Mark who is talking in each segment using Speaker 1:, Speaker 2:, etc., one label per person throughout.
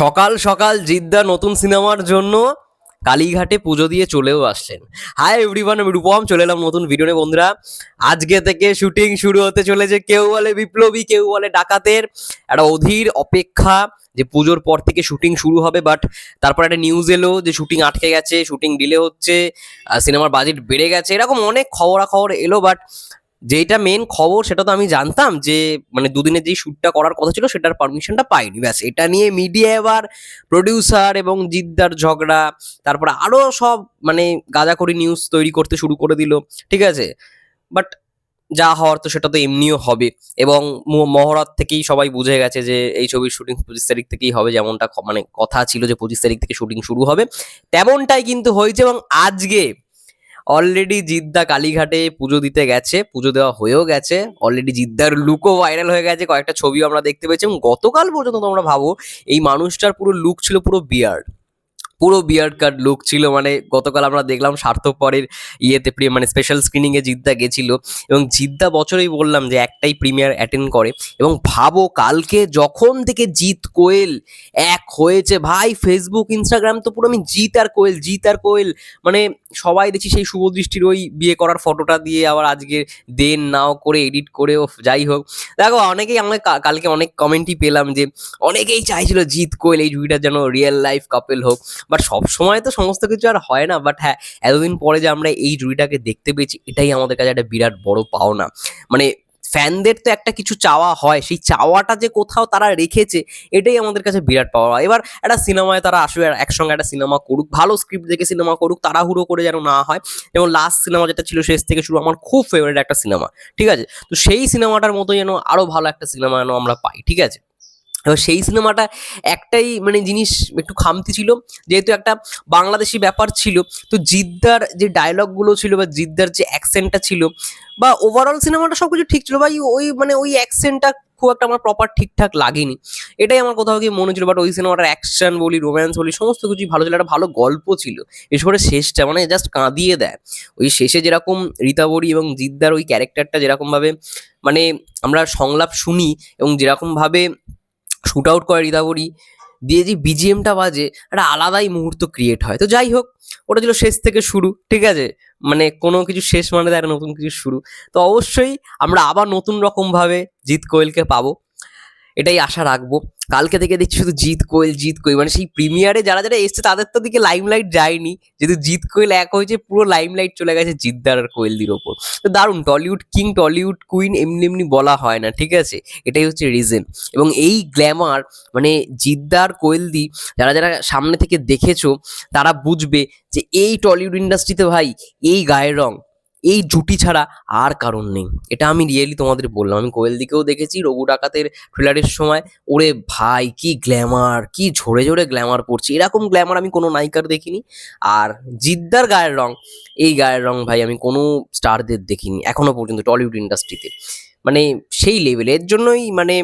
Speaker 1: সকাল সকাল জিদ্দা নতুন সিনেমার জন্য কালীঘাটে পুজো দিয়ে চলেও আসছেন। হাই এভরিওয়ান আমি রূপম, চলে এলাম নতুন ভিডিও নিয়ে বন্ধুরা। আজকে থেকে শুটিং শুরু হতে চলেছে কেউ বলে বিপ্লবী, কেউ বলে ডাকাতের। একটা অধীর অপেক্ষা যে পুজোর পর থেকে শুটিং শুরু হবে বাট তারপর একটা নিউজ এলো যে শুটিং আটকে গেছে শুটিং ডিলে হচ্ছে সিনেমার বাজেট বেড়ে গেছে। এরকম অনেক খবরাখবর এলো বাট যেটা মেন খবর সেটা তো আমি জানতাম যে মানে দুদিনের যেই শ্যুটটা করার কথা ছিল সেটার পারমিশনটা পাইনি। ব্যাস, এটা নিয়ে মিডিয়া এবার প্রডিউসার এবং জিদ্দার ঝগড়া, তারপর আরও সব মানে গাঁজাখড়ি নিউজ তৈরি করতে শুরু করে দিল, ঠিক আছে? বাট যা হওয়ার তো সেটা তো এমনিও হবে এবং মহরত থেকেই সবাই বুঝে গেছে যে, এই ছবির শুটিং পঁচিশ তারিখ থেকেই হবে যেমনটা মানে কথা ছিল যে পঁচিশ তারিখ থেকে শুটিং শুরু হবে। তেমনটাই কিন্তু হয়েছে এবং আজকে অলরেডি জিদ্দা কালীঘাটে পুজো দিতে গেছে, পুজো দেওয়া হয়েও গেছে। অলরেডি জিদ্দার লুকও ভাইরাল হয়ে গেছে। কয়েকটা ছবিও আমরা দেখতে পেয়েছি এবং গতকাল পর্যন্ত তোমরা ভাবো, এই মানুষটার পুরো লুক ছিল পুরো বিয়ার্ড পুরো বিয়ার্ড কাট লুক ছিল মানে গতকাল আমরা দেখলাম স্বার্থপরের ইয়েতে মানে স্পেশাল স্ক্রিনিংয়ে জিদ্দা গেছিল এবং জিদ্দা বছরেই বললাম যে একটাই প্রিমিয়ার অ্যাটেন্ড করে এবং ভাবো কালকে যখন থেকে জিৎ কোয়েল এক হয়েছে, ভাই ফেসবুক ইনস্টাগ্রাম তো পুরো আমি জিৎ আর কোয়েল, জিৎ আর কোয়েল মানে সবাই দেখছি সেই শুভদৃষ্টির ওই বিয়ে করার ফটোটা দিয়ে আবার আজকে দেন নাও করে এডিট করে ও যাই হোক। দেখো, অনেকেই আমরা কালকে অনেক কমেন্টই পেলাম যে অনেকেই চাইছিল জিৎ কোয়েল এই জুড়িটা যেন রিয়েল লাইফ কাপেল হোক। বাট সব সময় তো সমস্ত কিছু আর হয় না। বাট হ্যাঁ এতদিন পরে যে আমরা এই জুড়িটাকে দেখতে পেয়েছি, এটাই আমাদের কাছে একটা বিরাট বড় পাওনা। মানে ফ্যানদের তো একটা কিছু চাওয়া হয়, সেই চাওয়াটা যে কোথাও তারা রেখেছে, এটাই আমাদের কাছে বিরাট পাওয়া। এবার একটা সিনেমায় তারা আসবে, একসঙ্গে একটা সিনেমা করুক, ভালো স্ক্রিপ্ট দেখে সিনেমা করুক, তাড়াহুড়ো করে যেন না হয়। যেমন লাস্ট সিনেমা যেটা ছিল, শেষ থেকে শুরু, আমার খুব ফেভারিট একটা সিনেমা। ঠিক আছে? তো সেই সিনেমাটার মতো যেন আরও ভালো একটা সিনেমা যেন আমরা পাই, ঠিক আছে? এবার সেই সিনেমাটা একটাই মানে জিনিস একটু খামতি ছিল, যেহেতু একটা বাংলাদেশি ব্যাপার ছিল, তো জিদ্দার যে ডায়লগগুলো ছিল বা জিদ্দার যে অ্যাকসেন্টটা ছিল বা ওভারঅল সিনেমাটা সব কিছু ঠিক ছিল, বা ওই মানে ওই অ্যাকসেন্টটা খুব একটা আমার প্রপার ঠিকঠাক লাগেনি। এটাই আমার কোথাও গিয়ে মনে ছিল বাট ওই সিনেমাটার অ্যাকশন বলি রোম্যান্স বলি, সমস্ত কিছুই ভালো ছিল, একটা ভালো গল্প ছিল। বিশেষ করে শেষটা মানে জাস্ট কাঁদিয়ে দেয়। ওই শেষে যেরকম রীতাবরী এবং জিদ্দার ওই ক্যারেক্টারটা যেরকমভাবে মানে আমরা সংলাপ শুনি এবং যেরকমভাবে শুট আউট করে রিদাবরি দিয়ে যে বিজিএমটা বাজে, একটা আলাদাই মুহূর্ত ক্রিয়েট হয়। তো যাই হোক, ওটা ছিল শেষ থেকে শুরু, ঠিক আছে? মানে কোনো কিছু শেষ মানে দেয় নতুন কিছু শুরু। তো অবশ্যই আমরা আবার নতুন রকমভাবে জিৎ কোয়েলকে পাবো। এটাই আশা রাখব। কালকে থেকে দেখছি শুধু জিৎ কোয়েল জিৎ কোয়েল। মানে সেই প্রিমিয়ারে যারা যারা এসছে, তাদের তো দিকে লাইমলাইট যায়নি। যেহেতু জিৎ কোয়েল এক হয়েছে, পুরো লাইমলাইট চলে গেছে জিদ্দার আর কোয়েলদির ওপর। তো দারুণ, টলিউড কিং, টলিউড কুইন এমনি এমনি বলা হয় না, ঠিক আছে? এটাই হচ্ছে রিজন এবং এই গ্ল্যামার মানে জিদ্দার কোয়েলদি, যারা যারা সামনে থেকে দেখেছ, তারা বুঝবে যে এই টলিউড ইন্ডাস্ট্রিতে ভাই, এই গায়ের রং এই জুটি ছাড়া আর কারণ নেই। এটা আমি রিয়েলি তোমাদের বললাম। আমি কোয়েল দিকেও দেখেছি, রঘু ডাকাতের ট্রেলারের সময়। ওরে ভাই, কি গ্ল্যামার কি ঝরে ঝরে গ্ল্যামার পড়ছে। এরকম গ্ল্যামার আমি কোনো নায়িকার দেখিনি। আর জিদ্দার গায়ের রং, এই গায়ের রং ভাই আমি কোনো স্টারদের দেখিনি এখনও পর্যন্ত টলিউড ইন্ডাস্ট্রিতে মানে সেই লেভেলের জন্যই মানে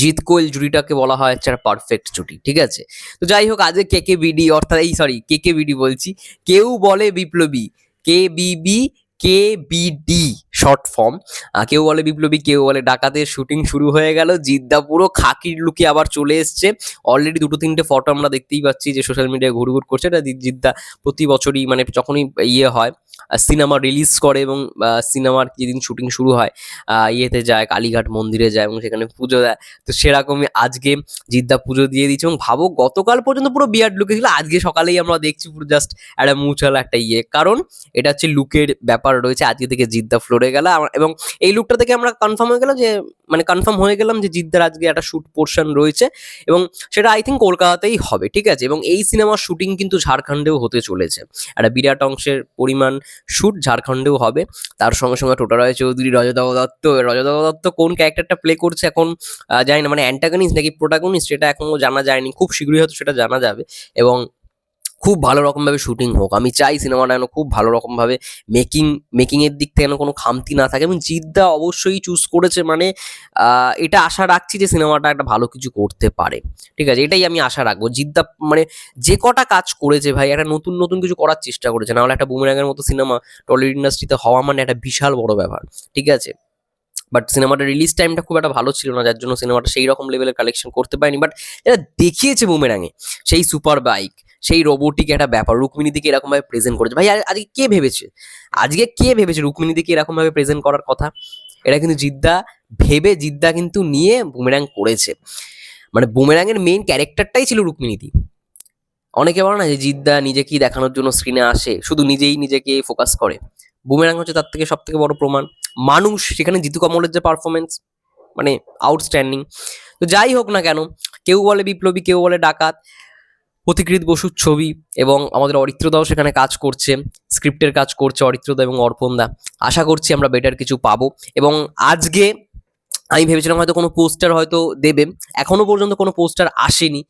Speaker 1: জিৎ কোয়েল জুটিটাকে বলা হয় হচ্ছে পারফেক্ট জুটি, ঠিক আছে? তো যাই হোক, আজকে কে কে বিডি অর্থাৎ এই সরি কে কে বিডি বলছি। কেউ বলে বিপ্লবী কে বিবি কে বিডি শর্ট ফর্ম কেউ বলে বিপ্লবী, কেউ বলে ডাকাতের শুটিং শুরু হয়ে গেল। জিদ্দা পুরো খাকির লুকে আবার চলে এসছে। অলরেডি দুটো তিনটে ফটো আমরা দেখতেই পাচ্ছি যে সোশ্যাল মিডিয়ায় ঘুরঘুর করছে। এটা জিদ্দা প্রতি বছরই মানে যখনই ইয়ে হয় সিনেমা রিলিজ করে এবং সিনেমার যেদিন শুটিং শুরু হয় ইয়েতে যায়, কালীঘাট মন্দিরে যায় এবং সেখানে পুজো দেয়। তো সেরকমই আজকে জিদ্দা পুজো দিয়ে দিচ্ছে এবং ভাবো গতকাল পর্যন্ত পুরো বিয়ার্ড লুকে ছিল। আজকে সকালেই আমরা দেখছি পুরো জাস্ট একটা মুছাল একটা ইয়ে। কারণ এটা হচ্ছে লুকের ব্যাপার। রয়েছে, আজকে থেকে জিদ্দা ফ্লোরে গেল। এবং এই লুকটা থেকে আমরা কনফার্ম হয়ে গেলাম যে মানে কনফার্ম হয়ে গেলাম যে জিদ্দার আজকে একটা শুট পোর্শন রয়েছে এবং সেটা আই থিঙ্ক কলকাতাতেই হবে, ঠিক আছে? এবং এই সিনেমার শুটিং কিন্তু ঝাড়খণ্ডেও হতে চলেছে। একটা বিরাট অংশের পরিমাণ শুট ঝাড়খণ্ডেও হবে। তার সঙ্গে সঙ্গে টোটা রায় চৌধুরী রজতাভ দত্ত রজতাভ দত্ত কোন ক্যারেক্টারটা প্লে করছে এখন জানি না মানে অ্যান্টাগনিস্ট নাকি প্রোটাগনিস্ট সেটা এখনও জানা যায়নি। খুব শীঘ্রই হয়তো সেটা জানা যাবে। এবং খুব ভালো রকমভাবে শুটিং হোক। আমি চাই সিনেমাটা যেন খুব ভালো রকমভাবে মেকিং মেকিংয়ের দিক থেকে যেন কোনো খামতি না থাকে। এবং জিদ্দা অবশ্যই চুজ করেছে মানে এটা আশা রাখছি যে সিনেমাটা একটা ভালো কিছু করতে পারে। ঠিক আছে? এটাই আমি আশা রাখব। জিদ্দা মানে যে কটা কাজ করেছে ভাই, একটা নতুন নতুন কিছু করার চেষ্টা করেছে। নাহলে একটা বুমেরাঙের মতো সিনেমা টলিউড ইন্ডাস্ট্রিতে হওয়া মানে একটা বিশাল বড় ব্যাপার। ঠিক আছে? বাট সিনেমাটা রিলিজ টাইমটা খুব একটা ভালো ছিল না, যার জন্য সিনেমাটা সেই রকম লেভেলের কালেকশন করতে পারেনি। বাট এটা দেখিয়েছে বুমেরাঙে সেই সুপার বাইক সেই রোবোটিক একটা ব্যাপার। রুক্মিণীদিকে এরকমভাবে প্রেজেন্ট করেছে। ভাই আজকে কে ভেবেছে? আজকে কে ভেবেছে রুক্মিণীদিকে এরকমভাবে প্রেজেন্ট করার কথা? এটা কিন্তু জিদ্দা ভেবে, জিদ্দা কিন্তু নিয়ে বুমেরাং করেছে। মানে বুমেরাঙের মেইন ক্যারেক্টারটাই ছিল রুক্মিণীদি অনেকে বলে না যে জিদ্দা নিজেকেই দেখানোর জন্য স্ক্রিনে আসে, শুধু নিজেই নিজেকে ফোকাস করে। বুমেরাং হচ্ছে তার থেকে সব থেকে বড় প্রমাণ। মানুষ, সেখানে জিতু কমলের যে পারফরমেন্স মানে আউটস্ট্যান্ডিং তো যাই হোক না কেন, কেউ বলে বিপ্লবী, কেউ বলে ডাকাত। প্রতিকৃত বসুর ছবি এবং আমাদের অরিত্রদাও সেখানে কাজ করছে স্ক্রিপ্টের কাজ করছে অরিত্রদা এবং অর্পণদা। আশা করছি আমরা বেটার কিছু পাবো এবং আজকে আমি ভেবেছিলাম হয়তো কোনো পোস্টার হয়তো দেবে। এখনও পর্যন্ত কোনো পোস্টার আসেনি।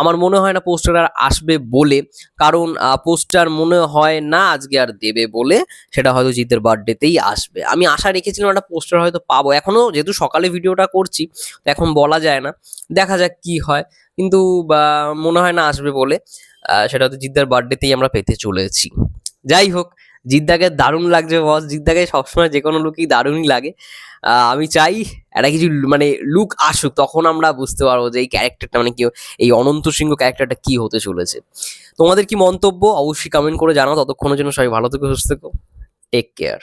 Speaker 1: আমার মনে হয় না পোস্টার আর আসবে বলে। কারণ পোস্টার মনে হয় না আজকে আর দেবে বলে। সেটা হয়তো জিতের বার্থডেতেই আসবে। আমি আশা রেখেছিলাম একটা পোস্টার হয়তো পাবো। এখনও যেহেতু সকালে ভিডিওটা করছি, তো এখন বলা যায় না। দেখা যাক কি হয়। কিন্তু মনে হয় না আসবে বলে। সেটা হয়তো জিদ্দার বার্থডেতেই আমরা পেতে চলেছি। যাই হোক, জিদ্দাকে দারুণ লাগছে বস জিদ্দাকে সবসময় যে কোনো লুকই দারুণই লাগে। আমি চাই একটা কিছু মানে লুক আসুক, তখন আমরা বুঝতে পারব যে এই ক্যারেক্টারটা মানে কি, এই অনন্ত সিংহ ক্যারেক্টারটা কি হতে চলেছে। তোমাদের কি মন্তব্য? অবশ্যই কমেন্ট করে জানাও। ততক্ষণের জন্য সবাই ভালো থেকো, সুস্থ থেকো। Take care